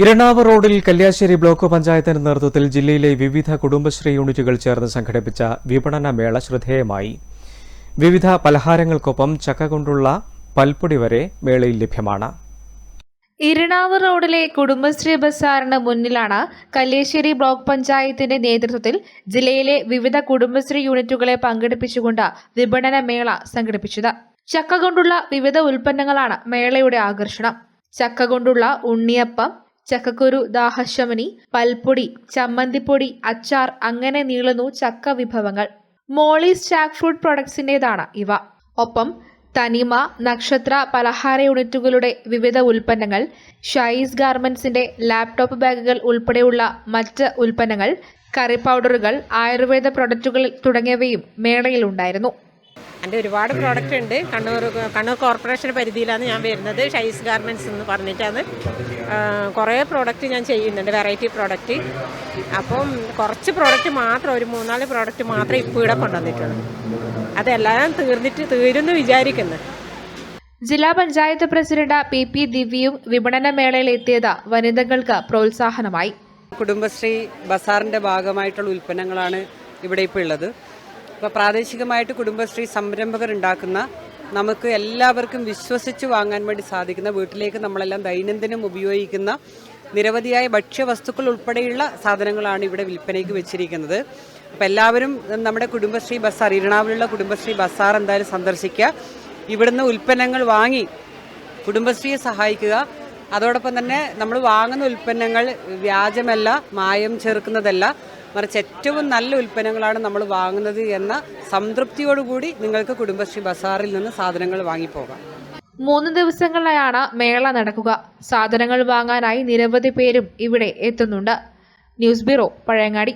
ഇരണാവ് റോഡിൽ കല്യാശ്ശേരി ബ്ലോക്ക് പഞ്ചായത്തിന്റെ നേതൃത്വത്തിൽ ജില്ലയിലെ വിവിധ കുടുംബശ്രീ യൂണിറ്റുകൾ ചേർന്ന് സംഘടിപ്പിച്ച വിപണന മേള ശ്രദ്ധേയമായി. വിവിധ പലഹാരങ്ങൾക്കൊപ്പം ചക്ക കൊണ്ടുള്ള പൽപ്പൊടി വരെ മേളയിൽ ലഭ്യമാണ്. ഇരണാവ് റോഡിലെ കുടുംബശ്രീ ബസാറിന് മുന്നിലാണ് കല്ലേശ്ശേരി ബ്ലോക്ക് പഞ്ചായത്തിന്റെ നേതൃത്വത്തിൽ ജില്ലയിലെ വിവിധ കുടുംബശ്രീ യൂണിറ്റുകളെ പങ്കെടുപ്പിച്ചുകൊണ്ട് വിപണന മേള സംഘടിപ്പിച്ചത്. ചക്ക കൊണ്ടുള്ള വിവിധ ഉൽപ്പന്നങ്ങളാണ് മേളയുടെ ആകർഷണം. ചക്ക കൊണ്ടുള്ള ഉണ്ണിയപ്പം ചക്കക്കുരു ദാഹശമനി പൽപ്പൊടി ചമ്മന്തിപ്പൊടി അച്ചാർ അങ്ങനെ നീളുന്നു ചക്ക വിഭവങ്ങൾ. മോളീസ് ജാക്ക് ഫ്രൂട്ട് പ്രൊഡക്ട്സിന്റെതാണ് ഇവ. ഒപ്പം തനിമ നക്ഷത്ര പലഹാര യൂണിറ്റുകളുടെ വിവിധ ഉൽപ്പന്നങ്ങൾ ഷൈസ് ഗാർമെന്റ്സിന്റെ ലാപ്ടോപ്പ് ബാഗുകൾ ഉൾപ്പെടെയുള്ള മറ്റ് ഉൽപ്പന്നങ്ങൾ കറി പൗഡറുകൾ ആയുർവേദ പ്രൊഡക്റ്റുകൾ തുടങ്ങിയവയും മേളയിലുണ്ടായിരുന്നു എന്റെ ഒരുപാട് പ്രോഡക്റ്റ് ഉണ്ട്. കണ്ണൂർ കണ്ണൂർ കോർപ്പറേഷൻ പരിധിയിലാണ് ഞാൻ വരുന്നത്. ഷൈസ് ഗാർമെന്റ്സ് എന്ന് പറഞ്ഞിട്ടാണ്. കുറേ പ്രോഡക്റ്റ് ഞാൻ ചെയ്യുന്നുണ്ട്. വെറൈറ്റി പ്രോഡക്റ്റ് അപ്പം കുറച്ച് പ്രോഡക്റ്റ് മാത്രം ഒരു മൂന്നാൽ പ്രോഡക്റ്റ് മാത്രം ഇപ്പോൾ ഇവിടെ കൊണ്ടുവന്നിട്ടുള്ളൂ അതെല്ലാം തീർന്നിട്ട് തീരുമെന്ന് വിചാരിക്കുന്നു. ജില്ലാ പഞ്ചായത്ത് പ്രസിഡന്റ് പി പി ദിവ്യയും വിപണന മേളയിൽ എത്തിയത് വനിതകൾക്ക് പ്രോത്സാഹനമായി. കുടുംബശ്രീ ബസാറിന്റെ ഭാഗമായിട്ടുള്ള ഉൽപ്പന്നങ്ങളാണ് ഇവിടെ ഇപ്പോൾ ഉള്ളത്. അപ്പോൾ പ്രാദേശികമായിട്ട് കുടുംബശ്രീ സംരംഭകർ ഉണ്ടാക്കുന്ന നമുക്ക് എല്ലാവർക്കും വിശ്വസിച്ച് വാങ്ങാൻ വേണ്ടി സാധിക്കുന്ന വീട്ടിലേക്ക് നമ്മളെല്ലാം ദൈനംദിനം ഉപയോഗിക്കുന്ന നിരവധിയായ ഭക്ഷ്യവസ്തുക്കൾ ഉൾപ്പെടെയുള്ള സാധനങ്ങളാണ് ഇവിടെ വിൽപ്പനയ്ക്ക് വെച്ചിരിക്കുന്നത്. അപ്പോൾ എല്ലാവരും നമ്മുടെ കുടുംബശ്രീ ബസാർ ഇരുണാവിലുള്ള കുടുംബശ്രീ ബസാർ എന്തായാലും സന്ദർശിക്കുക. ഇവിടുന്ന് ഉൽപ്പന്നങ്ങൾ വാങ്ങി കുടുംബശ്രീയെ സഹായിക്കുക. അതോടൊപ്പം തന്നെ നമ്മൾ വാങ്ങുന്ന ഉൽപ്പന്നങ്ങൾ വ്യാജമല്ല മായം ചേർക്കുന്നതല്ല. മറിച്ച് ഏറ്റവും നല്ല ഉൽപ്പന്നങ്ങളാണ് നമ്മൾ വാങ്ങുന്നത് എന്ന സംതൃപ്തിയോടുകൂടി നിങ്ങൾക്ക് കുടുംബശ്രീ ബസാറിൽ നിന്ന് സാധനങ്ങൾ വാങ്ങിപ്പോകാം. മൂന്ന് ദിവസങ്ങളിലായാണ് മേള നടക്കുക. സാധനങ്ങൾ വാങ്ങാനായി നിരവധി പേരും ഇവിടെ എത്തുന്നുണ്ട്. News bureau Pazhayangadi.